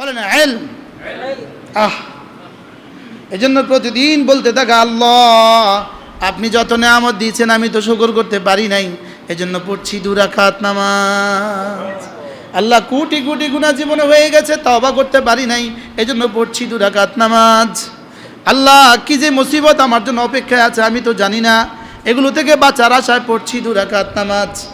বলেন এলম। আহ। এজন্য প্রতিদিন বলতে থাকা আল্লাহ আপনি যত নেয়ামত দিয়েছেন আমি তো শুকর করতে পারি নাই। এজন্য পড়ছি দুরাখাত নামাজ। আল্লাহ কোটি কোটি গুণা জীবনে হয়ে গেছে তবা করতে পারি নাই। এজন্য পড়ছি দুরাখাত নামাজ। আল্লাহ কি যে মুসিবত আমার জন্য অপেক্ষায় আছে আমি তো জানি না। এগুলো থেকে বাঁচার আশায় পড়ছি দুরাখাত নামাজ।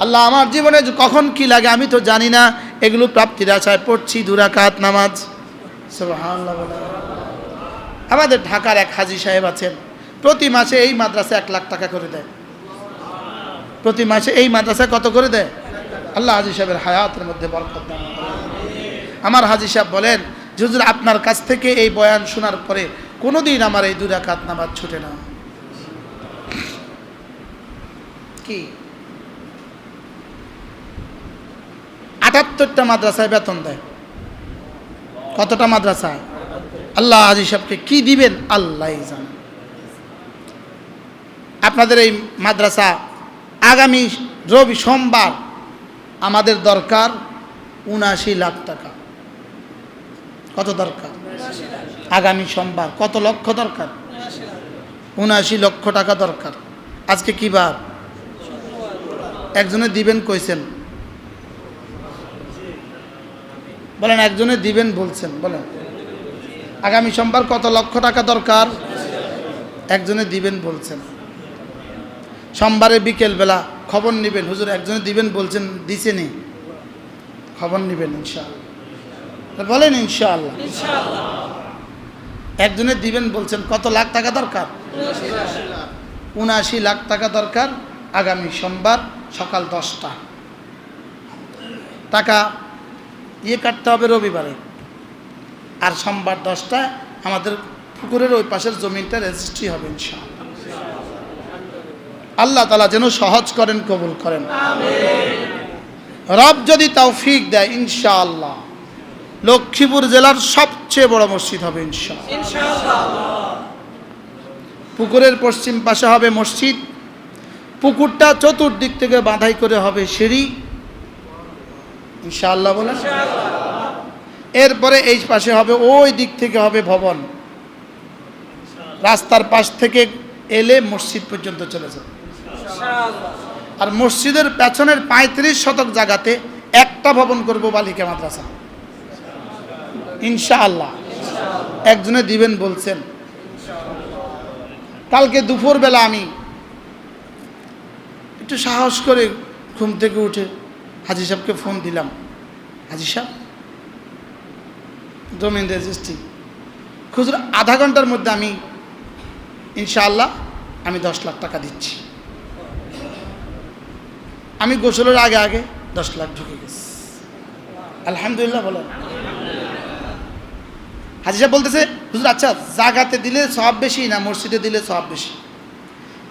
আল্লাহ আমার জীবনে কখন কি লাগে আমি তো জানি না। এগুলো প্রাপ্তির আশায় পড়ছি দুরাকাত নামাজ। আমাদের ঢাকার এক হাজি সাহেব আছেন প্রতি মাসে এই মাদ্রাসা এক লাখ টাকা করে দেয়। প্রতি মাসে এই মাদ্রাসা কত করে দেয়? আল্লাহ হাজি সাহেবের হায়াতের মধ্যে বরকত। আমার হাজি সাহেব বলেন যে হুজুর আপনার কাছ থেকে এই বয়ান শোনার পরে কোনোদিন আমার এই দুরাকাত নামাজ ছুটে না। কি? আটাত্তরটা মাদ্রাসায় বেতন দেয়। কতটা মাদ্রাসায়? আল্লাহ আজি সাহেবকে কি দিবেন? আল্লাহ জানে। আপনাদের এই মাদ্রাসা আগামী রবি সোমবার আমাদের দরকার উনাশি লাখ টাকা। কত দরকার? আগামী সোমবার কত লক্ষ দরকার? উনাশি লক্ষ টাকা দরকার। আজকে কি বার? একজনে দিবেন কইছেন বলেন একজনে দিবেন বলছেন বলেন। আগামী সোমবার কত লক্ষ টাকা দরকার? একজনে দিবেন বলছেন। সোমবারে বিকেলবেলা খবর নেবেন। হুজুর একজনে দিবেন বলছেন দিছেনি খবর নেবেন ইনশাআল্লাহ। বলেন ইনশাআল্লাহ। একজনে দিবেন বলছেন কত লাখ টাকা দরকার? উনআশি লাখ টাকা দরকার। আগামী সোমবার সকাল দশটা। টাকা ইয়ে কাটতে হবে রবিবারে। আর সোমবার দশটায় আমাদের পুকুরের ওই পাশের জমিনটা রেজিস্ট্রি হবে ইনশাআল্লাহ। আল্লাহ তালা যেন সহজ করেন, কবুল করেন। রব যদি তাও তৌফিক দেয় ইনশাআল্লাহ, লক্ষ্মীপুর জেলার সবচেয়ে বড় মসজিদ হবে পুকুরের পশ্চিম পাশে হবে মসজিদ। পুকুরটা চতুর্দিক থেকে বাঁধাই করে হবে সিঁড়ি। ইনশাআল্লাহ বলেন। এরপরে এই পাশে হবে ওই দিক থেকে হবে ভবন। রাস্তার পাশ থেকে এলে মসজিদ পর্যন্ত চলে যাবে। আর মসজিদের পেছনের পঁয়ত্রিশ শতক জায়গাতে একটা ভবন করব বালিকা মাদ্রাসা। ইনশাআল্লাহ। একজনে দিবেন বলছেন। কালকে দুপুরবেলা আমি একটু সাহস করে ঘুম থেকে উঠে হাজি সাহেবকে ফোন দিলাম। হাজি সাহেব জমিন রেজিস্ট্রি খুচরো আধা ঘণ্টার মধ্যে আমি, ইনশাআল্লাহ, আমি দশ লাখ টাকা দিচ্ছি। আমি গোসলের আগে আগে দশ লাখ ঢুকে গেছি। আলহামদুলিল্লাহ বলো হাজি সাহেব বলতেছে, হুজুর আচ্ছা জাগাতে দিলে সব বেশি না মসজিদে দিলে সব বেশি?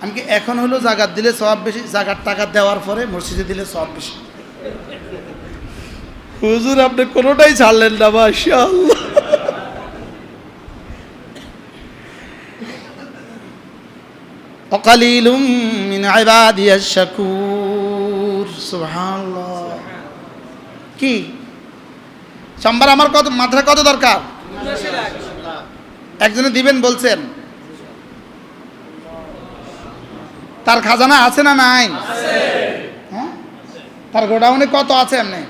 আমি কি, এখন হলো জাগাত দিলে সব বেশি? জাগার টাকা দেওয়ার পরে মসজিদে দিলে সব বেশি? হুজুর আপনি কোনোটাই ছাড়লেন না মাশাআল্লাহ وقليل من عبادي الشكور سبحان الله কি সোমবার আমার কত মাত্রা কত দরকার একজনে দিবেন বলছেন তার খাজানা আছে না নাই হ্যাঁ তার গোডাউনে কত আছে এমনি?